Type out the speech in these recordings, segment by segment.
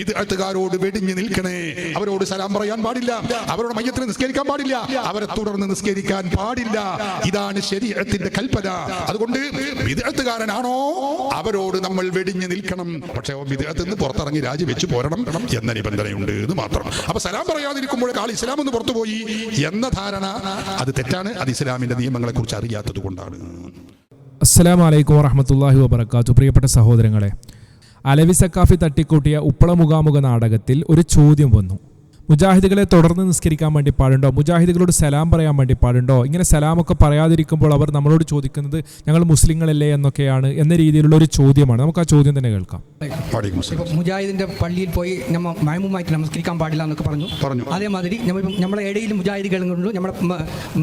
വിദഗ്ധക്കാരോട് വെടിഞ്ഞു നിൽക്കണേ. അവരോട് സലാം പറയാൻ പാടില്ല. അവരോട് മയ്യത്തിന് നിസ്കരിക്കാൻ പാടില്ല. അവരെ തുടർന്ന് നിസ്കരിക്കാൻ പാടില്ല. ഇതാണ് ശരീരത്തിന്റെ കൽപ്പന. അതുകൊണ്ട് വിദഗ്ധകാരനാണോ? അവരോട് നമ്മൾ വെടിഞ്ഞു നിൽക്കണം. പക്ഷേ വിദഗ്ധത്തിൽ നിന്ന് പുറത്തിറങ്ങി രാജി വെച്ച് പോരണം എന്ന നിബന്ധനയുണ്ട് എന്ന് മാത്രം. അപ്പൊ സലാം പറയാതിരിക്കുമ്പോൾ ആൾ ഇസ്ലാം എന്ന് പുറത്തുപോയി എന്ന ധാരണ അത് തെറ്റാണ്. അത് ഇസ്ലാമിന്റെ നിയമങ്ങളെ കുറിച്ച് അറിയാത്തത് കൊണ്ടാണ്. അസ്സലാമു അലൈക്കും വറഹമത്തല്ലാഹി വബർക്കാത്തു പ്രിയപ്പെട്ട സഹോദരങ്ങളെ അലവി സക്കാഫി തട്ടിക്കൂട്ടിയ ഉപ്പള മുഖാമുഖ നാടകത്തിൽ ഒരു ചോദ്യം വന്നു. മുജാഹിദുകളെ തുടർന്ന് നിസ്കരിക്കാൻ വേണ്ടി പാടുണ്ടോ? മുജാഹിദുകളോട് സലാം പറയാൻ വേണ്ടി പാടുണ്ടോ? ഇങ്ങനെ സലാമൊക്കെ പറയാതിരിക്കുമ്പോൾ അവർ നമ്മളോട് ചോദിക്കുന്നത് ഞങ്ങൾ മുസ്ലിങ്ങളല്ലേ എന്നൊക്കെയാണ് എന്ന രീതിയിലുള്ള ഒരു ചോദ്യമാണ്. നമുക്ക് ആ ചോദ്യം തന്നെ കേൾക്കാം. മുജാഹിദിന്റെ പള്ളിയിൽ പോയി നമ്മ മയമുമായിട്ട് നമസ്കരിക്കാൻ പാടില്ല എന്നൊക്കെ പറഞ്ഞു. പറഞ്ഞു. അതേമാതിരി നമ്മൾ നമ്മുടെ ഇടയിൽ മുജാഹിദികളുണ്ട് നമ്മുടെ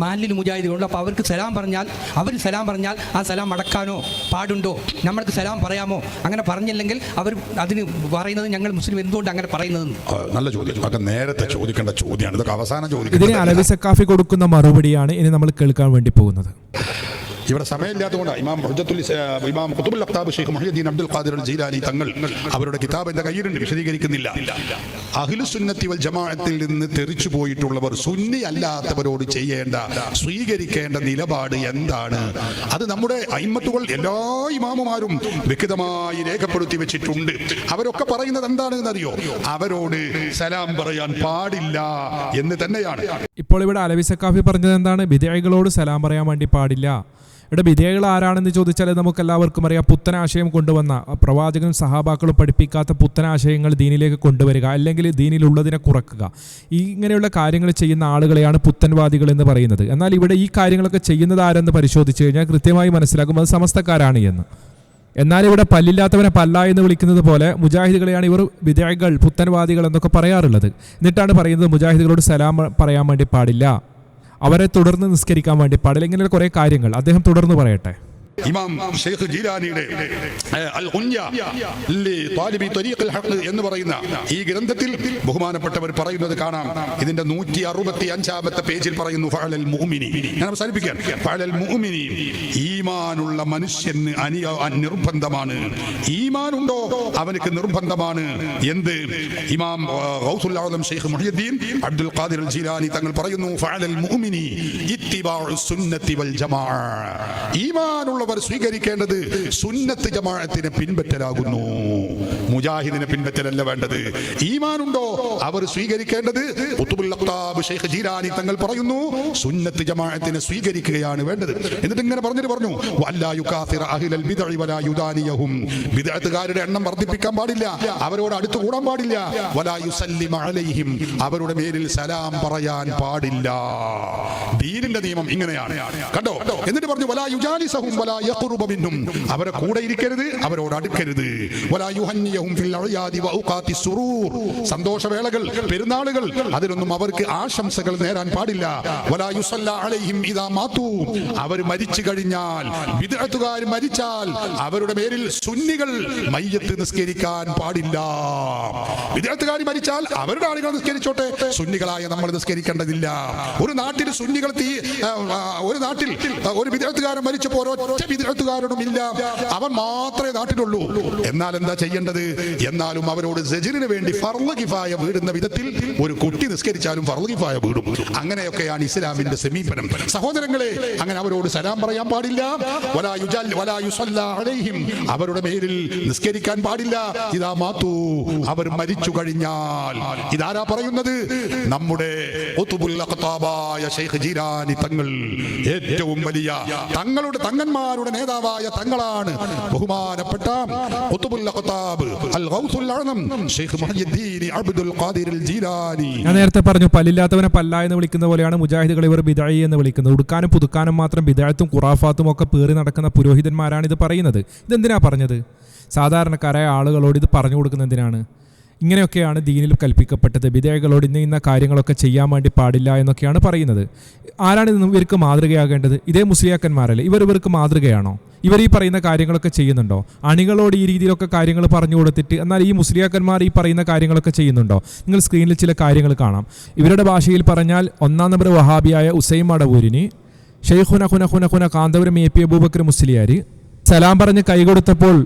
മാലിൽ മുജാഹിദികളുണ്ട് അപ്പോൾ അവർക്ക് സലാം പറഞ്ഞാൽ അവർ സലാം പറഞ്ഞാൽ ആ സലാം അടക്കാനോ പാടുണ്ടോ? നമ്മൾക്ക് സലാം പറയാമോ? അങ്ങനെ പറഞ്ഞില്ലെങ്കിൽ അവർ അതിന് പറയുന്നത് ഞങ്ങൾ മുസ്ലിം എന്തുകൊണ്ട് അങ്ങനെ പറയുന്നത് നല്ല ചോദ്യം. അതൊക്കെ നേരത്തെ ചോദിക്കേണ്ട ചോദ്യമാണ് ഇതൊക്കെ അവസാനം ഇതിന് ചോദിക്കുന്നത് അലവി സക്കാഫി കൊടുക്കുന്ന മറുപടിയാണ് ഇനി നമ്മൾ കേൾക്കാൻ വേണ്ടി പോകുന്നത്. ഇവിടെ സമയമില്ലാത്തതുകൊണ്ട് ഇമാം ഹുജ്ജത്തുൽ ഇമാം കുത്തുബുൽ അഖ്താബ് Sheikh Muhiyuddin Abdul Qadir Al Jilani തങ്ങൾ അവരുടെ കിതാബ് എന്റെ കയ്യിലുണ്ട് വിശദീകരിക്കുന്നില്ല. അഖിലു സുന്നത്തി വൽ ജമാഅത്തിൽ നിന്ന് തെറിച്ചു പോയിട്ടുള്ളവർ സുന്നി അല്ലാത്തവരോട് ചെയ്യേണ്ട സ്വീകരിക്കേണ്ട നിലപാട് എന്താണ്? അത് നമ്മുടെ അയിമത്തുകൾ എല്ലാ ഇമാമുമാരും വ്യക്തമായി രേഖപ്പെടുത്തി വെച്ചിട്ടുണ്ട്. അവരൊക്കെ പറയുന്നത് എന്താണെന്ന് അറിയോ അവരോട് സലാം പറയാൻ പാടില്ല എന്ന് തന്നെയാണ്. ഇപ്പോൾ ഇവിടെ അലവി സക്കാഫി പറഞ്ഞത് എന്താണ്? വിധേയകളോട് സലാം പറയാൻ വേണ്ടി പാടില്ല. ഇവിടെ വിധേയകൾ ആരാണെന്ന് ചോദിച്ചാൽ നമുക്ക് എല്ലാവർക്കും അറിയാം. പുത്തനാശയം കൊണ്ടുവന്ന പ്രവാചകനും സഹാബാക്കളും പഠിപ്പിക്കാത്ത പുത്തനാശയങ്ങൾ ദീനിലേക്ക് കൊണ്ടുവരിക അല്ലെങ്കിൽ ദീനിലുള്ളതിനെ കുറക്കുക. ഈ ഇങ്ങനെയുള്ള കാര്യങ്ങൾ ചെയ്യുന്ന ആളുകളെയാണ് പുത്തൻവാദികൾ എന്ന് പറയുന്നത്. എന്നാൽ ഇവിടെ ഈ കാര്യങ്ങളൊക്കെ ചെയ്യുന്നത് ആരെന്ന് പരിശോധിച്ച് കഴിഞ്ഞാൽ കൃത്യമായി മനസ്സിലാക്കും അത് സമസ്തക്കാരാണ് എന്ന്. എന്നാൽ ഇവിടെ പല്ലില്ലാത്തവനെ പല്ല എന്ന് വിളിക്കുന്നത് പോലെ മുജാഹിദുകളെയാണ് ഇവർ വിധേയകൾ പുത്തൻവാദികൾ എന്നൊക്കെ പറയാറുള്ളത്. എന്നിട്ടാണ് പറയുന്നത് മുജാഹിദുകളോട് സലാം പറയാൻ വേണ്ടി പാടില്ല. അവരെ തുടർന്ന് നിസ്കരിക്കാൻ വേണ്ടി പാടില്ല. ഇങ്ങനെയുള്ള കുറേ കാര്യങ്ങൾ അദ്ദേഹം തുടർന്ന് പറയട്ടെ. ഇമാം ഷെയ്ഖ് ജീലാനിയുടെ അൽ താലിബി ത്വരീഖുൽ ഹഖ് എന്ന് പറയുന്ന ഈ ഗ്രന്ഥത്തിൽ ബഹുമാനപ്പെട്ടവർ പറയുന്നത് കാണാം. ഇതിന്റെ നൂറ്റി അറുപത്തി അഞ്ചാമത്തെ പേജിൽ പറയുന്നു ഫഅലൽ മുഅ്മിനി ഞാൻ അവസാനിപ്പിക്കാൻ ഫഅലൽ മുഅ്മിനി ഈമാനുള്ള മനുഷ്യന് അനിയ നിർബന്ധമാണ്. ഉണ്ടോ അവനക്ക് നിർബന്ധമാണ്. എന്ത്? ഇമാം ഗൗസുൽ ആലം Sheikh Muhiyuddin Abdul Qadir Al Jilani തങ്ങൾ പറയുന്നു ഫഅലൽ മുഅ്മിനി ഇത്തിബാഉ സുന്നത്തി വൽ ജമാഅ. ഈമാനുള്ളവർ സ്വീകരിക്കേണ്ടത് സുന്നത്ത് ജമാഅത്തിനെ പിൻപറ്റലാകുന്നു. മുജാഹിദിനെ പിൻപറ്റലല്ല വേണ്ടത്. ഈമാനുണ്ടോ? അവർ സ്വീകരിക്കേണ്ടത് ഷെയ്ഖ് ജീലാനി തങ്ങൾ പറയുന്നു സുന്നത്ത് ജമാഅത്തിനെ സ്വീകരിക്കുകയാണ് വേണ്ടത്. എന്നിട്ട് ഇങ്ങനെ പറഞ്ഞിട്ട് പറഞ്ഞു വിദഗ്ധകാരുടെ എണ്ണം വർദ്ധിപ്പിക്കാൻ പാടില്ല. അവരോട് അടുത്തു കൂടാൻ പാടില്ല അലൈഹിം. അവരുടെ മേലിൽ സലാം പറയാൻ പാടില്ല. ദീനിന്റെ നിയമം ഇങ്ങനെയാണ്. കണ്ടോ? എന്നിട്ട് പറഞ്ഞു വലാ യുജാലിസഹും വലാ യഖ്റുബ മിൻഹും അവരെ കൂടെ ഇരിക്കരുത് അവരോട് അടുക്കരുത് വലാ യുഹന്നിയഹും ഫിൽ അഅയാദി വഔഖാത്തി സുറൂർ. സന്തോഷവേളകൾ പെരുന്നാളുകൾ അതിലൊന്നും അവർക്ക് ആശംസകൾ നേരാൻ പാടില്ല. വലാ യുസല്ല അലൈഹിം ഇദാ മാതു അവർ മരിച്ചു കഴിഞ്ഞാൽ ബിദ്അത്തുകാർ മരിച്ചാൽ അവരുടെ പേരിൽ സുന്നികൾ മയ്യത്ത് നിസ്കരിക്കാൻ പാടില്ല. വിദ്യാർത്ഥികാർ മരിച്ചാൽ അവരുടെ ആളുകൾ നിസ്കരിച്ചോട്ടെ. സുന്നികളായ നമ്മൾ നിസ്കരിക്കേണ്ടതില്ല. ഒരു നാട്ടിൽ സുന്നികൾ തീ ഒരു നാട്ടിൽ ഒരു വിദേഹത്തുകാരൻ മരിച്ചപ്പോൾ ഒരൊറ്റ വിദ്യാർത്ഥികാരനും ഇല്ല അവൻ മാത്രമേ നാട്ടിലുള്ളൂ. എന്നാൽ എന്താ ചെയ്യേണ്ടത്? എന്നാലും അവരോട് സജിറിന് വേണ്ടി ഫർൾ കിഫായ വീടുന്ന വിധത്തിൽ ഒരു കുട്ടി നിസ്കരിച്ചാലും ഫർൾ കിഫായ വീടും. അങ്ങനെയൊക്കെയാണ് ഇസ്ലാമിന്റെ സമീപനം. സഹോദരങ്ങളെ അങ്ങനെ അവരോട് സലാം പറയാൻ പാടില്ല. അവരുടെ പേരിൽ നിസ്കരിക്കാൻ പാടില്ല. ഇതാ മാത്തു അവർ മരിച്ചു കഴിഞ്ഞാൽ. ഇതാരാ പറയുന്നത്? നമ്മുടെ തങ്ങൾ ഏറ്റവും വലിയ തങ്ങളുടെ തങ്ങന്മാരുടെ നേതാവായ തങ്ങളാണ്. ബഹുമാനപ്പെട്ട ഞാൻ നേരത്തെ പറഞ്ഞു പല്ലില്ലാത്തവനെ പല്ല എന്ന് വിളിക്കുന്ന പോലെയാണ് മുജാഹിദുകൾ ഇവർ ബിദായി എന്ന് വിളിക്കുന്നത്. ഉടുക്കാനും പുതുക്കാനും മാത്രം ബിദായത്തും ഖുറാഫാത്തും ഒക്കെ പേറി നടക്കുന്ന പുരോഹിതന്മാരാണ് ഇത് പറയുന്നത്. ഇതെന്തിനാ പറഞ്ഞത്? സാധാരണക്കാരായ ആളുകളോട് ഇത് പറഞ്ഞു കൊടുക്കുന്നത് എന്തിനാണ്? ഇങ്ങനെയൊക്കെയാണ് ദീനിൽ കൽപ്പിക്കപ്പെട്ടത്. വിധേയകളോട് ഇന്ന ഇന്ന കാര്യങ്ങളൊക്കെ ചെയ്യാൻ വേണ്ടി പാടില്ല എന്നൊക്കെയാണ് പറയുന്നത്. ആരാണ് ഇവർക്ക് മാതൃകയാകേണ്ടത്? ഇതേ മുസ്ലിയാക്കന്മാരല്ലേ? ഇവർ ഇവർക്ക് മാതൃകയാണോ? ഇവർ ഈ പറയുന്ന കാര്യങ്ങളൊക്കെ ചെയ്യുന്നുണ്ടോ? അണികളോട് ഈ രീതിയിലൊക്കെ കാര്യങ്ങൾ പറഞ്ഞു കൊടുത്തിട്ട് എന്നാൽ ഈ മുസ്ലിയാക്കന്മാർ ഈ പറയുന്ന കാര്യങ്ങളൊക്കെ ചെയ്യുന്നുണ്ടോ? നിങ്ങൾ സ്ക്രീനിൽ ചില കാര്യങ്ങൾ കാണാം. ഇവരുടെ ഭാഷയിൽ പറഞ്ഞാൽ ഒന്നാം നമ്പർ വഹാബിയായ ഉസൈം അടവൂരിന് ഷെയ്ഖുന ഹുന ഹുന ഹുന കാന്തപുരം എ പി അബൂബക്കർ മുസ്ലിയാർ സലാം പറഞ്ഞ് കൈ കൊടുത്തപ്പോൾ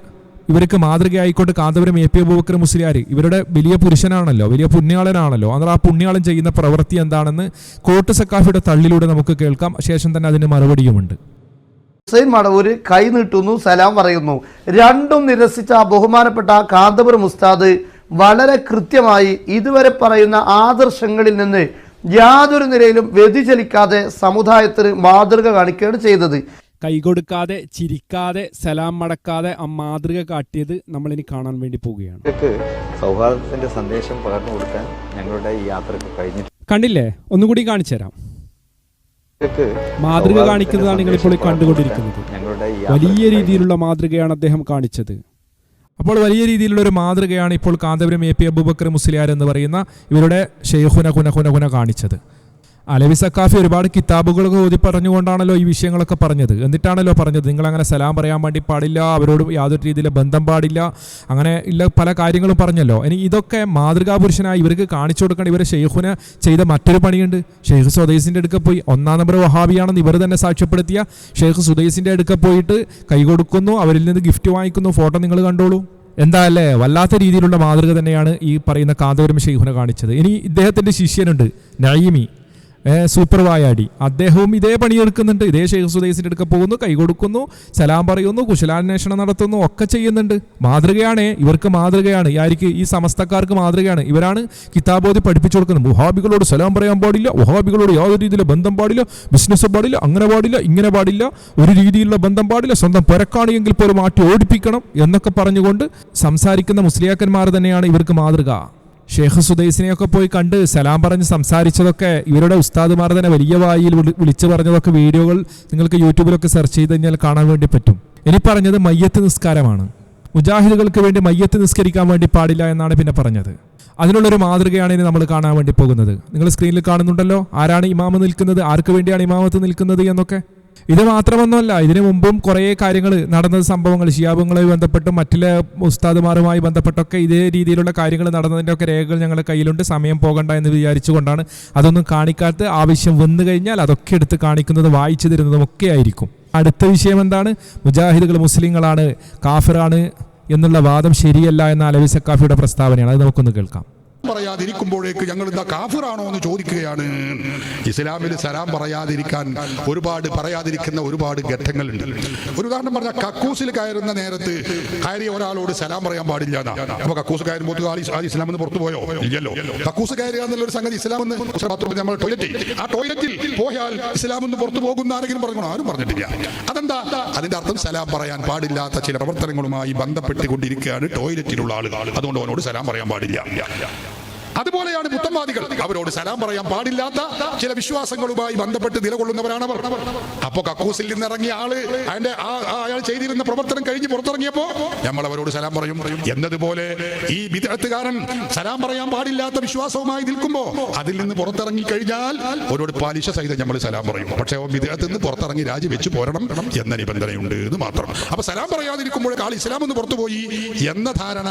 ഇവർക്ക് മാതൃകയായിക്കൊണ്ട് കാന്തപുരം എ പി അബൂബക്കർ മുസ്ലിയാർ ഇവരുടെ വലിയ പുരുഷനാണല്ലോ വലിയ പുണ്യാളനാണല്ലോ. അന്നേരം ആ പുണ്യാളൻ ചെയ്യുന്ന പ്രവൃത്തി എന്താണെന്ന് കോട്ട് സക്കാഫിയുടെ തള്ളിലൂടെ നമുക്ക് കേൾക്കാം. ശേഷം തന്നെ അതിന് മറുപടിയുമുണ്ട്. ഹുസൈൻ മടവൂര് കൈ നീട്ടുന്നു സലാം പറയുന്നു. രണ്ടും നിരസിച്ച ബഹുമാനപ്പെട്ട കാന്തപുരം ഉസ്താദ് വളരെ കൃത്യമായി ഇതുവരെ പറയുന്ന ആദർശങ്ങളിൽ നിന്ന് യാതൊരു നിലയിലും വ്യതിചലിക്കാതെ സമുദായത്തിന് മാതൃക കാണിക്കുകയാണ് ചെയ്തത്. കൈകൊടുക്കാതെ ചിരിക്കാതെ സലാം മടക്കാതെ ആ മാതൃക കാട്ടിയത് ഇനി കാണാൻ വേണ്ടി പോവുകയാണ്. സൗഹാർദ്ദത്തിന്റെ സന്ദേശം പകർന്നു കൊടുക്കാൻ ഞങ്ങളുടെ ഈ യാത്രയ്ക്ക് കഴിഞ്ഞിട്ട് കണ്ടില്ലേ? ഒന്നുകൂടി കാണിച്ചു തരാം. മാതൃക കാണിക്കുന്നതാണ് നിങ്ങളിപ്പോൾ ഇപ്പോൾ കണ്ടുകൊണ്ടിരിക്കുന്നത്. വലിയ രീതിയിലുള്ള മാതൃകയാണ് അദ്ദേഹം കാണിച്ചത്. അപ്പോൾ വലിയ രീതിയിലുള്ള ഒരു മാതൃകയാണ് ഇപ്പോൾ കാന്തപുരം എ പി അബൂബക്കർ മുസ്ലിയാർ എന്ന് പറയുന്ന ഇവരുടെ ഷെയ്ഹുന കുന കുന കുന കാണിച്ചത്. അലവി സക്കാഫി ഒരുപാട് കിതാബുകളൊക്കെ ഓതി പറഞ്ഞുകൊണ്ടാണല്ലോ ഈ വിഷയങ്ങളൊക്കെ പറഞ്ഞത്. എന്നിട്ടാണല്ലോ പറഞ്ഞത് നിങ്ങൾ അങ്ങനെ സലാം പറയാൻ വേണ്ടി പാടില്ല അവരോട് യാതൊരു രീതിയിലെ ബന്ധം പാടില്ല അങ്ങനെ ഇല്ല പല കാര്യങ്ങളും പറഞ്ഞല്ലോ. ഇനി ഇതൊക്കെ മാതൃകാ പുരുഷനായി ഇവർക്ക് കാണിച്ചു കൊടുക്കേണ്ട ഇവരെ ഷെയ്ഖുന് ചെയ്ത മറ്റൊരു പണിയുണ്ട്. ഷെയ്ഖ് സുദൈസിന്റെ അടുക്ക പോയി. ഒന്നാം നമ്പർ വഹാബിയാണെന്ന് ഇവർ തന്നെ സാക്ഷ്യപ്പെടുത്തിയ ഷെയ്ഖ് സുദൈസിന്റെ അടുക്ക പോയിട്ട് കൈ കൊടുക്കുന്നു അവരിൽ നിന്ന് ഗിഫ്റ്റ് വാങ്ങിക്കുന്നു. ഫോട്ടോ നിങ്ങൾ കണ്ടോളൂ. എന്താ അല്ലേ വല്ലാത്ത രീതിയിലുള്ള മാതൃക തന്നെയാണ് ഈ പറയുന്ന കാന്തപുരം ഷെയ്ഖുനെ കാണിച്ചത്. ഇനി ഇദ്ദേഹത്തിന്റെ ശിഷ്യനുണ്ട് നയീമി സൂപ്പർ വായാടി. അദ്ദേഹവും ഇതേ പണിയെടുക്കുന്നുണ്ട് ഇതേ ഷെയ്ഖ് സുദൈസിന്റെ അടുക്ക പോകുന്നു കൈ കൊടുക്കുന്നു സലാം പറയുന്നു കുശലാന്വേഷണം നടത്തുന്നു ഒക്കെ ചെയ്യുന്നുണ്ട്. മാതൃകയാണ് ഇവർക്ക് മാതൃകയാണ്. ആർക്ക് ഈ സമസ്തക്കാർക്ക് മാതൃകയാണ്. ഇവരാണ് കിതാബോധി പഠിപ്പിച്ചു കൊടുക്കുന്നത്. മുഹാബികളോട് സലാം പറയാൻ പാടില്ല വഹാബികളോട് യാതൊരു രീതിയിലുള്ള ബന്ധം പാടില്ല ബിസിനസ് പാടില്ല അങ്ങനെ പാടില്ല ഇങ്ങനെ പാടില്ല ഒരു രീതിയിലുള്ള ബന്ധം പാടില്ല സ്വന്തം പുരക്കാണെങ്കിൽ പോലും മാറ്റി ഓടിപ്പിക്കണം എന്നൊക്കെ പറഞ്ഞുകൊണ്ട് സംസാരിക്കുന്ന മുസ്ലിയാക്കന്മാർ തന്നെയാണ് ഇവർക്ക് മാതൃക. ഷേഖ് സുദൈസിനെയൊക്കെ പോയി കണ്ട് സലാം പറഞ്ഞ് സംസാരിച്ചതൊക്കെ ഇവരുടെ ഉസ്താദുമാർ തന്നെ വലിയ വായിൽ വിളിച്ചു പറഞ്ഞതൊക്കെ വീഡിയോകൾ നിങ്ങൾക്ക് യൂട്യൂബിലൊക്കെ സെർച്ച് ചെയ്ത് കഴിഞ്ഞാൽ കാണാൻ വേണ്ടി പറ്റും. ഇനി പറഞ്ഞത് മയ്യത്ത് നിസ്കാരമാണ്. മുജാഹിദുകൾക്ക് വേണ്ടി മയ്യത്ത് നിസ്കരിക്കാൻ വേണ്ടി പാടില്ല എന്നാണ് പിന്നെ പറഞ്ഞത്. അതിനുള്ളൊരു മാതൃകയാണ് ഇനി നമ്മൾ കാണാൻ വേണ്ടി പോകുന്നത്. നിങ്ങൾ സ്ക്രീനിൽ കാണുന്നുണ്ടല്ലോ ആരാണ് ഇമാമ് നിൽക്കുന്നത് ആർക്ക് വേണ്ടിയാണ് ഇമാമത്ത് നിൽക്കുന്നത് എന്നൊക്കെ. ഇത് മാത്രമൊന്നുമല്ല ഇതിനു മുമ്പും കുറേ കാര്യങ്ങൾ നടന്ന സംഭവങ്ങൾ ഷിയാബുങ്ങളുമായി ബന്ധപ്പെട്ടും മറ്റുള്ള ഉസ്താദുമാരുമായി ബന്ധപ്പെട്ടൊക്കെ ഇതേ രീതിയിലുള്ള കാര്യങ്ങൾ നടന്നതിന്റെ ഒക്കെ രേഖകൾ ഞങ്ങളുടെ കയ്യിലുണ്ട്. സമയം പോകണ്ട എന്ന് വിചാരിച്ചുകൊണ്ടാണ് അതൊന്നും കാണിക്കാത്ത ആവശ്യം വന്നു കഴിഞ്ഞാൽ അതൊക്കെ എടുത്ത് കാണിക്കുന്നത് വായിച്ചു തരുന്നതും ഒക്കെ ആയിരിക്കും. അടുത്ത വിഷയം എന്താണ്? മുജാഹിദുകൾ മുസ്ലിങ്ങളാണ് കാഫിറാണ് എന്നുള്ള വാദം ശരിയല്ല എന്ന അലവി സക്കാഫിയുടെ പ്രസ്താവനയാണ്. അത് നമുക്കൊന്ന് കേൾക്കാം. പറയാതിരിക്കുമ്പോഴേക്ക് ഞങ്ങൾ എന്താ കാഫിറാണോ എന്ന് ചോദിക്കുകയാണ്. ഇസ്ലാമിൽ സലാം പറയാതിരിക്കാൻ ഒരുപാട് പറയാതിരിക്കുന്ന ഒരുപാട് ഘട്ടങ്ങളുണ്ട്. ഒരു ഉദാഹരണം പറഞ്ഞാൽ കക്കൂസിൽ കയറുന്ന നേരത്ത് കയറിയ ഒരാളോട് സലാം പറയാൻ പാടില്ല. അപ്പൊ കക്കൂസ് കയറുമ്പോൾ ആ ഇസ്ലാം എന്ന് പുറത്തു പോയോ? ഇല്ലല്ലോ. കക്കൂസ് കയറുക എന്നുള്ള സംഗതി ഇസ്ലാം എന്ന് നമ്മൾ ടോയ്ലറ്റ് ആ ടോയ്ലറ്റിൽ പോയാൽ ഇസ്ലാം എന്ന് പുറത്തു പോകുന്ന ആരെങ്കിലും പറഞ്ഞോ ആരും പറഞ്ഞിട്ടില്ല. അതെന്താ? അതിന്റെ അർത്ഥം സലാം പറയാൻ പാടില്ലാത്ത ചില പ്രവർത്തനങ്ങളുമായി ബന്ധപ്പെട്ടുകൊണ്ടിരിക്കുകയാണ് ടോയ്ലറ്റിലുള്ള ആളുകൾ. അതുകൊണ്ട് അവനോട് സലാം പറയാൻ പാടില്ല. അതുപോലെയാണ് മുത്തംവാദികൾ അവരോട് സലാം പറയാൻ പാടില്ലാത്ത ചില വിശ്വാസങ്ങളുമായി ബന്ധപ്പെട്ട് നിലകൊള്ളുന്നവരാണ് അവർ. അപ്പൊ കക്കൂസിൽ നിന്ന് ഇറങ്ങിയ ആൾ അതിന്റെ അയാൾ ചെയ്തിരുന്ന പ്രവർത്തനം കഴിഞ്ഞ് പുറത്തിറങ്ങിയപ്പോ നമ്മൾ അവരോട് സലാം പറയും. എന്നതുപോലെ ഈ വിദഗ്ധകാരൻ സലാം പറയാൻ പാടില്ലാത്ത വിശ്വാസവുമായി നിൽക്കുമ്പോ അതിൽ നിന്ന് പുറത്തിറങ്ങി കഴിഞ്ഞാൽ അവരോട് പാലിശ സഹിതം നമ്മൾ സലാം പറയും. പക്ഷേ വിദേഹത്തിൽ നിന്ന് പുറത്തിറങ്ങി രാജി വെച്ച് പോരണം എന്ന നിബന്ധനയുണ്ട് എന്ന് മാത്രം. അപ്പൊ സലാം പറയാതിരിക്കുമ്പോൾ ഇസ്ലാം ഒന്ന് പുറത്തുപോയി എന്ന ധാരണ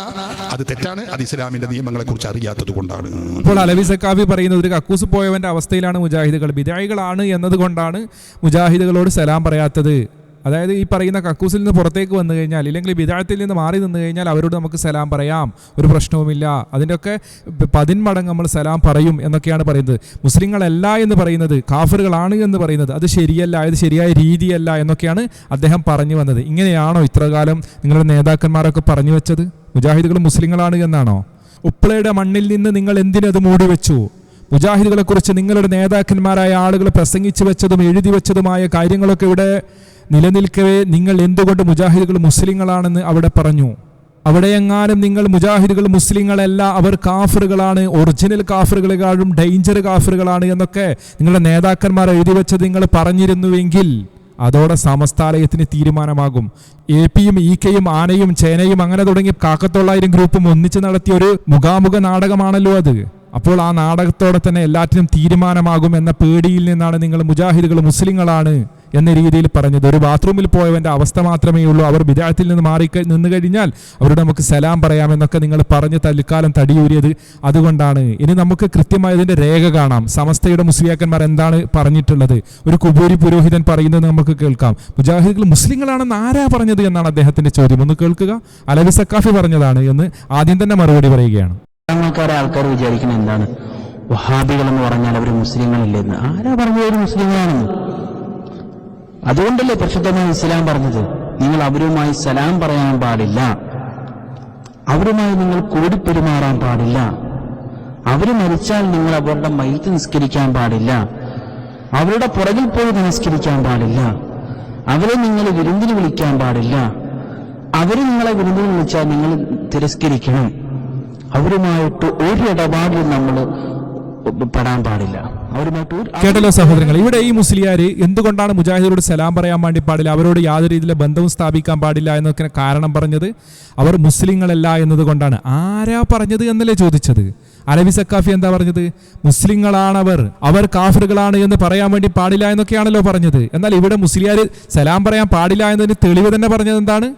അത് തെറ്റാണ്. അത് ഇസ്ലാമിന്റെ നിയമങ്ങളെ കുറിച്ച് അറിയാത്തത് കൊണ്ടാണ് ഇപ്പോൾ അലവി സക്കാഫി പറയുന്നത് ഒരു കക്കൂസ് പോയവന്റെ അവസ്ഥയിലാണ് മുജാഹിദുകൾ. വിദായികളാണ് എന്നതുകൊണ്ടാണ് മുജാഹിദുകളോട് സലാം പറയാത്തത്. അതായത് ഈ പറയുന്ന കക്കൂസിൽ നിന്ന് പുറത്തേക്ക് വന്നു കഴിഞ്ഞാൽ ഇല്ലെങ്കിൽ വിദാഴത്തിൽ നിന്ന് മാറി നിന്ന് കഴിഞ്ഞാൽ അവരോട് നമുക്ക് സലാം പറയാം. ഒരു പ്രശ്നവുമില്ല. അതിന്റെയൊക്കെ പതിന്മടങ്ങ് നമ്മൾ സലാം പറയും എന്നൊക്കെയാണ് പറയുന്നത്. മുസ്ലിങ്ങളല്ല എന്ന് പറയുന്നത് കാഫറുകളാണ് എന്ന് പറയുന്നത്. അത് ശരിയല്ല അത് ശരിയായ രീതിയല്ല എന്നൊക്കെയാണ് അദ്ദേഹം പറഞ്ഞു വന്നത്. ഇങ്ങനെയാണോ ഇത്രകാലം നിങ്ങളുടെ നേതാക്കന്മാരൊക്കെ പറഞ്ഞു വെച്ചത്? മുജാഹിദുകൾ മുസ്ലിങ്ങളാണ് എന്നാണോ? ഉപ്പളയുടെ മണ്ണിൽ നിന്ന് നിങ്ങൾ എന്തിനത് മൂടി വെച്ചു മുജാഹിദുകളെ കുറിച്ച് നിങ്ങളുടെ നേതാക്കന്മാരായ ആളുകൾ പ്രസംഗിച്ചു വെച്ചതും എഴുതി വെച്ചതുമായ കാര്യങ്ങളൊക്കെ ഇവിടെ നിലനിൽക്കവേ നിങ്ങൾ എന്തുകൊണ്ട് മുജാഹിദുകൾ മുസ്ലിങ്ങളാണെന്ന് അവിടെ പറഞ്ഞു? അവിടെയെങ്ങാനും നിങ്ങൾ മുജാഹിദുകൾ മുസ്ലിങ്ങളല്ല അവർ കാഫറുകളാണ് ഒറിജിനൽ കാഫറുകളെക്കാളും ഡേഞ്ചർ കാഫറുകളാണ് എന്നൊക്കെ നിങ്ങളുടെ നേതാക്കന്മാർ എഴുതി വെച്ചത് നിങ്ങൾ പറഞ്ഞിരുന്നുവെങ്കിൽ അതോടെ സമസ്താലയത്തിന് തീരുമാനമാകും. എ പിയും ഇ കെയും ആനയും ചേനയും അങ്ങനെ തുടങ്ങി കാക്കത്തൊള്ളായിരം ഗ്രൂപ്പും ഒന്നിച്ച് നടത്തിയ ഒരു മുഖാമുഖ നാടകമാണല്ലോ അത്. അപ്പോൾ ആ നാടകത്തോടെ തന്നെ എല്ലാറ്റിനും തീരുമാനമാകും എന്ന പേടിയിൽ നിന്നാണ് നിങ്ങൾ മുജാഹിദുകൾ മുസ്ലിങ്ങളാണ്. എന്ന രീതിയിൽ പറഞ്ഞത്. ഒരു ബാത്റൂമിൽ പോയവന്റെ അവസ്ഥ മാത്രമേ ഉള്ളൂ. അവർ വിദേഹത്തിൽ നിന്ന് മാറി നിന്ന് കഴിഞ്ഞാൽ അവരോട് നമുക്ക് സലാം പറയാമെന്നൊക്കെ നിങ്ങൾ പറഞ്ഞ് തൽക്കാലം തടിയൂരിയത് അതുകൊണ്ടാണ്. ഇനി നമുക്ക് കൃത്യമായി ഇതിന്റെ രേഖ കാണാം. സമസ്തയുടെ മുസ്ലിയാക്കന്മാർ എന്താണ് പറഞ്ഞിട്ടുള്ളത്? ഒരു കുബൂരി പുരോഹിതൻ പറയുന്നത് നമുക്ക് കേൾക്കാം. മുജാഹിദുകൾ മുസ്ലിങ്ങളാണെന്ന് ആരാ പറഞ്ഞത് എന്നാണ് അദ്ദേഹത്തിന്റെ ചോദ്യം. ഒന്ന് കേൾക്കുക. അലവി സക്കാഫി പറഞ്ഞതാണ് എന്ന് ആദ്യം തന്നെ മറുപടി പറയുകയാണ്. ആൾക്കാർ വിചാരിക്കുന്നത് എന്താണ്? വഹാബികൾ എന്ന് പറഞ്ഞാൽ അവർ മുസ്ലിങ്ങളില്ലെന്ന് ആരാ പറഞ്ഞത് അവർ മുസ്ലിങ്ങളാണെന്ന്? അതുകൊണ്ടല്ലേ പ്രശുദ്ധമായ ഇസ്ലാം പറഞ്ഞത്? നിങ്ങൾ അവരുമായി സലാം പറയാൻ പാടില്ല. അവരുമായി നിങ്ങൾ കൂടിപ്പെരുമാറാൻ പാടില്ല. അവർ മരിച്ചാൽ നിങ്ങൾ അവരുടെ മയ്യത്ത് നിസ്കരിക്കാൻ പാടില്ല. അവരുടെ പുറകിൽ പോയി നിസ്കരിക്കാൻ പാടില്ല. അവരെ നിങ്ങൾ വിരുന്നിന് വിളിക്കാൻ പാടില്ല. അവർ നിങ്ങളെ വിരുന്നിന് വിളിച്ചാൽ നിങ്ങൾ തിരസ്കരിക്കണം. അവരുമായിട്ട് ഒരു ഇടപാടിൽ നമ്മൾ പെടാൻ പാടില്ല. കേട്ടല്ലോ സഹോദരങ്ങൾ ഇവിടെ ഈ മുസ്ലിയാർ എന്തുകൊണ്ടാണ് മുജാഹിദോട് സലാം പറയാൻ വേണ്ടി പാടില്ല? അവരോട് യാതൊരു രീതിയിലെ ബന്ധവും സ്ഥാപിക്കാൻ പാടില്ല എന്നൊക്കെ കാരണം പറഞ്ഞത് അവർ മുസ്ലിങ്ങളല്ല എന്നതുകൊണ്ടാണ്. ആരാ പറഞ്ഞത് എന്നല്ലേ ചോദിച്ചത്? അലവി സക്കാഫി എന്താ പറഞ്ഞത്? മുസ്ലിങ്ങളാണവർ അവർ കാഫറുകളാണ് എന്ന് പറയാൻ വേണ്ടി പാടില്ല എന്നൊക്കെയാണല്ലോ പറഞ്ഞത്. എന്നാൽ ഇവിടെ മുസ്ലിയാർ സലാം പറയാൻ പാടില്ല എന്നതിന് തെളിവ് തന്നെ പറഞ്ഞത് എന്താണ്?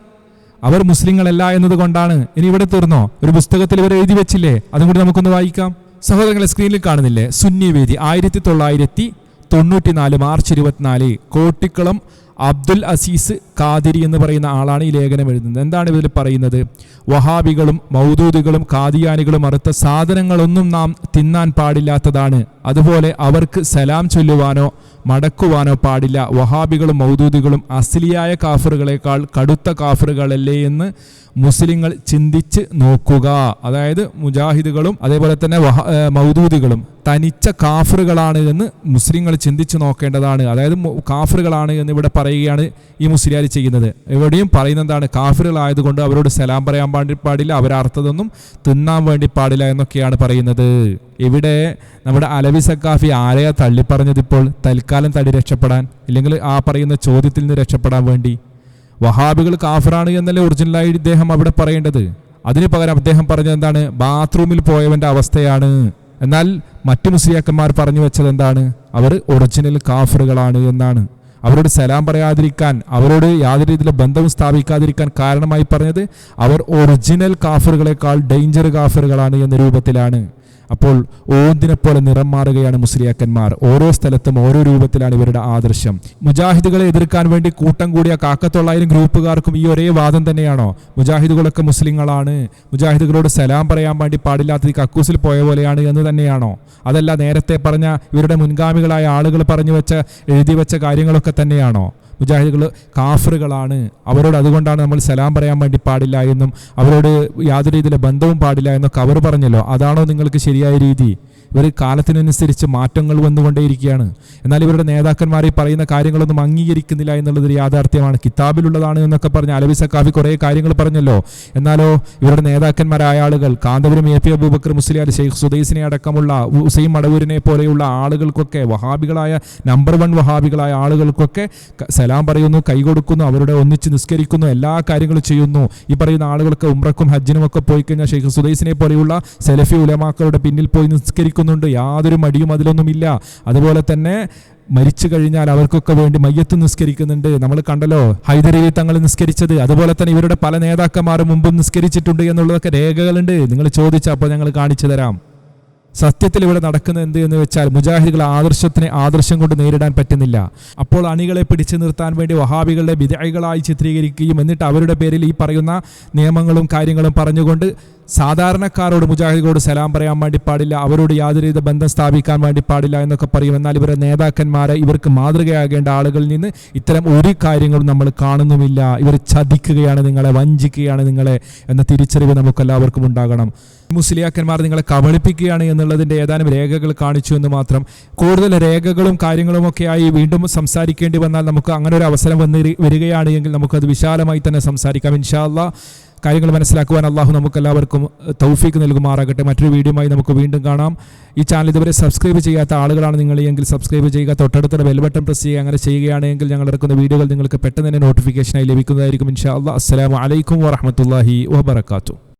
അവർ മുസ്ലിങ്ങളല്ല എന്നതുകൊണ്ടാണ്. ഇനി ഇവിടെ തീർന്നോ? ഒരു പുസ്തകത്തിൽ ഇവർ എഴുതി വെച്ചില്ലേ? അതും കൂടി നമുക്കൊന്ന് വായിക്കാം. സഹോദരങ്ങളെ സ്ക്രീനിൽ കാണുന്നില്ലേ? സുന്നി വേദി ആയിരത്തി തൊള്ളായിരത്തി തൊണ്ണൂറ്റിനാല് മാർച്ച് ഇരുപത്തിനാല് കോട്ടിക്കുളം അബ്ദുൽ അസീസ് കാതിരി എന്ന് പറയുന്ന ആളാണ് ഈ ലേഖനം എഴുതുന്നത്. എന്താണ് ഇതിൽ പറയുന്നത്? വഹാബികളും മൗദൂദികളും കാദിയാനികളും അറുത്ത സാധനങ്ങളൊന്നും നാം തിന്നാൻ പാടില്ലാത്തതാണ്. അതുപോലെ അവർക്ക് സലാം ചൊല്ലുവാനോ മടക്കുവാനോ പാടില്ല. വഹാബികളും മൗദൂദികളും അസ്ലിയായ കാഫറുകളെക്കാൾ കടുത്ത കാഫറുകളല്ലേ എന്ന് മുസ്ലിങ്ങൾ ചിന്തിച്ച് നോക്കുക. അതായത് മുജാഹിദുകളും അതേപോലെ തന്നെ മൗദൂദികളും തനിച്ച കാഫറുകളാണ് എന്ന് മുസ്ലിങ്ങൾ ചിന്തിച്ച് നോക്കേണ്ടതാണ്. അതായത് കാഫറുകളാണ് എന്ന് ഇവിടെ പറയുകയാണ് ഈ മുസ്ലിയാർ ചെയ്യുന്നത്. എവിടെയും പറയുന്നത് എന്താണ് കാഫറുകളായതുകൊണ്ട് അവരോട് സലാം പറയാൻ പാടി പാടില്ല. അവരർത്ഥതൊന്നും തിന്നാൻ വേണ്ടി പാടില്ല എന്നൊക്കെയാണ് പറയുന്നത്. ഇവിടെ നമ്മുടെ അലവി സക്കാഫി ആരെയാ തള്ളിപ്പറഞ്ഞതിപ്പോൾ തൽക്കാലം തടി രക്ഷപ്പെടാൻ. ഇല്ലെങ്കിൽ ആ പറയുന്ന ചോദ്യത്തിൽ നിന്ന് രക്ഷപ്പെടാൻ വേണ്ടി. വഹാബികൾ കാഫറാണ് എന്നല്ലേ ഒറിജിനലായി ഇദ്ദേഹം അവിടെ പറയേണ്ടത്? അതിന് പകരം അദ്ദേഹം പറഞ്ഞത് എന്താണ്? ബാത്റൂമിൽ പോയവന്റെ അവസ്ഥയാണ്. എന്നാൽ മറ്റു മുസ്ലിയാക്കന്മാർ പറഞ്ഞു വെച്ചത് എന്താണ്? അവർ ഒറിജിനൽ കാഫറുകളാണ് എന്നാണ്. അവരോട് സലാം പറയാതിരിക്കാൻ അവരോട് യാതൊരു രീതിയിലും ബന്ധവും സ്ഥാപിക്കാതിരിക്കാൻ കാരണമായി പറഞ്ഞത് അവർ ഒറിജിനൽ കാഫറുകളെക്കാൾ ഡേഞ്ചർ കാഫറുകളാണ് എന്ന രൂപത്തിലാണ്. അപ്പോൾ ഓന്തിനെ പോലെ നിറം മാറുകയാണ് മുസ്ലിയാക്കന്മാർ. ഓരോ സ്ഥലത്തും ഓരോ രൂപത്തിലാണ് ഇവരുടെ ആദർശം. മുജാഹിദുകളെ എതിർക്കാൻ വേണ്ടി കൂട്ടം കൂടിയ കാക്കത്തൊള്ളായിരം ഗ്രൂപ്പുകാർക്കും ഈ ഒരേ വാദം തന്നെയാണോ? മുജാഹിദുകളൊക്കെ മുസ്ലിങ്ങളാണ്. മുജാഹിദുകളോട് സലാം പറയാൻ വേണ്ടി പാടില്ലാത്തത് ഈ കക്കൂസിൽ പോയ പോലെയാണ് എന്ന് തന്നെയാണോ? അതല്ല നേരത്തെ പറഞ്ഞ ഇവരുടെ മുൻഗാമികളായ ആളുകൾ പറഞ്ഞു വെച്ച എഴുതി വെച്ച കാര്യങ്ങളൊക്കെ തന്നെയാണോ? മുജാഹിദുകൾ കാഫറുകളാണ്. അവരോട് അതുകൊണ്ടാണ് നമ്മൾ സലാം പറയാൻ വേണ്ടി പാടില്ല എന്നും അവരോട് യാതൊരു രീതിയിലെ ബന്ധവും പാടില്ല എന്നൊക്കെ അവർ പറഞ്ഞല്ലോ. അതാണോ നിങ്ങൾക്ക് ശരിയായ രീതി? ഇവർ കാലത്തിനനുസരിച്ച് മാറ്റങ്ങൾ വന്നുകൊണ്ടേയിരിക്കുകയാണ്. എന്നാൽ ഇവരുടെ നേതാക്കന്മാർ ഈ പറയുന്ന കാര്യങ്ങളൊന്നും അംഗീകരിക്കുന്നില്ല എന്നുള്ളത് ഒരു യാഥാർത്ഥ്യമാണ്. കിതാബിലുള്ളതാണ് എന്നൊക്കെ പറഞ്ഞ് അലവി സക്കാഫി കുറേ കാര്യങ്ങൾ പറഞ്ഞല്ലോ. എന്നാലോ ഇവരുടെ നേതാക്കന്മാരായ ആളുകൾ കാന്തപുരം എ പി അബൂബക്കർ മുസ്ലിയാർ ഷെയ്ഖ് സുദൈസിനെ അടക്കമുള്ള ഹുസൈൻ മടവൂരിനെ പോലെയുള്ള ആളുകൾക്കൊക്കെ വഹാബികളായ നമ്പർ വൺ വഹാബികളായ ആളുകൾക്കൊക്കെ സലാം പറയുന്നു കൈ കൊടുക്കുന്നു അവരുടെ ഒന്നിച്ച് നിസ്കരിക്കുന്നു എല്ലാ കാര്യങ്ങളും ചെയ്യുന്നു. ഈ പറയുന്ന ആളുകൾക്ക് ഉമ്രക്കും ഹജ്ജിനും ഒക്കെ പോയി കഴിഞ്ഞാൽ ഷെയ്ഖ് സുദൈസിനെ പോലെയുള്ള സെലഫി ഉലമാക്കളുടെ പിന്നിൽ പോയി നിസ്കരിക്കുന്നുണ്ട് യാതൊരു മടിയും അതിലൊന്നുമില്ല. അതുപോലെ തന്നെ മരിച്ചു കഴിഞ്ഞാൽ അവർക്കൊക്കെ വേണ്ടി മയ്യത്ത് നിസ്കരിക്കുന്നുണ്ട്. നമ്മൾ കണ്ടല്ലോ ഹൈദരലി തങ്ങൾ നിസ്കരിച്ചത്. അതുപോലെ തന്നെ ഇവരുടെ പല നേതാക്കന്മാരും മുമ്പും നിസ്കരിച്ചിട്ടുണ്ട് എന്നുള്ളതൊക്കെ രേഖകളുണ്ട്. നിങ്ങൾ ചോദിച്ചപ്പോൾ ഞങ്ങൾ കാണിച്ചു തരാം. സത്യത്തിൽ ഇവിടെ നടക്കുന്നത് എന്ത് എന്ന് വെച്ചാൽ മുജാഹിദുകൾ ആദർശത്തിനെ ആദർശം കൊണ്ട് നേരിടാൻ പറ്റുന്നില്ല. അപ്പോൾ അണികളെ പിടിച്ചു നിർത്താൻ വേണ്ടി വഹാബികളുടെ വിധേയകളായി ചിത്രീകരിക്കുകയും എന്നിട്ട് അവരുടെ പേരിൽ ഈ പറയുന്ന നിയമങ്ങളും കാര്യങ്ങളും പറഞ്ഞുകൊണ്ട് സാധാരണക്കാരോട് മുജാഹിദുകളോട് സലാം പറയാൻ വേണ്ടി പാടില്ല അവരോട് യാതൊരു വിധ ബന്ധം സ്ഥാപിക്കാൻ വേണ്ടി പാടില്ല എന്നൊക്കെ പറയും. എന്നാൽ ഇവരുടെ നേതാക്കന്മാരെ ഇവർക്ക് മാതൃകയാകേണ്ട ആളുകളിൽ നിന്ന് ഇത്തരം ഒരു കാര്യങ്ങളും നമ്മൾ കാണുന്നുമില്ല. ഇവർ ചതിക്കുകയാണ് നിങ്ങളെ വഞ്ചിക്കുകയാണ് നിങ്ങളെ എന്ന തിരിച്ചറിവ് നമുക്കെല്ലാവർക്കും ഉണ്ടാകണം. മുസ്ലിയാക്കന്മാർ നിങ്ങളെ കബളിപ്പിക്കുകയാണ് എന്നുള്ളതിന്റെ ഏതാനും രേഖകൾ കാണിച്ചു എന്ന് മാത്രം. കൂടുതൽ രേഖകളും കാര്യങ്ങളും ഒക്കെയായി വീണ്ടും സംസാരിക്കേണ്ടി വന്നാൽ നമുക്ക് അങ്ങനെ ഒരു അവസരം വന്ന് വരികയാണെങ്കിൽ നമുക്കത് വിശാലമായി തന്നെ സംസാരിക്കാം. ഇൻഷാല്ല കാര്യങ്ങൾ മനസ്സിലാക്കുവാൻ അള്ളാഹു നമുക്കെല്ലാവർക്കും തൗഫീക്ക് നൽകുമാറാകട്ടെ. മറ്റൊരു വീഡിയോയുമായി നമുക്ക് വീണ്ടും കാണാം. ഈ ചാനൽ ഇതുവരെ സബ്സ്ക്രൈബ് ചെയ്യാത്ത ആളുകളാണ് നിങ്ങൾ എങ്കിൽ സബ്സ്ക്രൈബ് ചെയ്യുക തൊട്ടടുത്തുള്ള ബെൽബട്ടൺ പ്രസ് ചെയ്യുക അങ്ങനെ ചെയ്യുകയാണെങ്കിൽ ഞങ്ങൾ ഇറക്കുന്ന വീഡിയോകൾ നിങ്ങൾക്ക് പെട്ടെന്ന് തന്നെ നോട്ടിഫിക്കേഷനായി ലഭിക്കുന്നതായിരിക്കും ഇൻഷാ അല്ലാ അസ്സലാമലൈക്കും വാബർക്കാത്തു വബർക്കാത്തു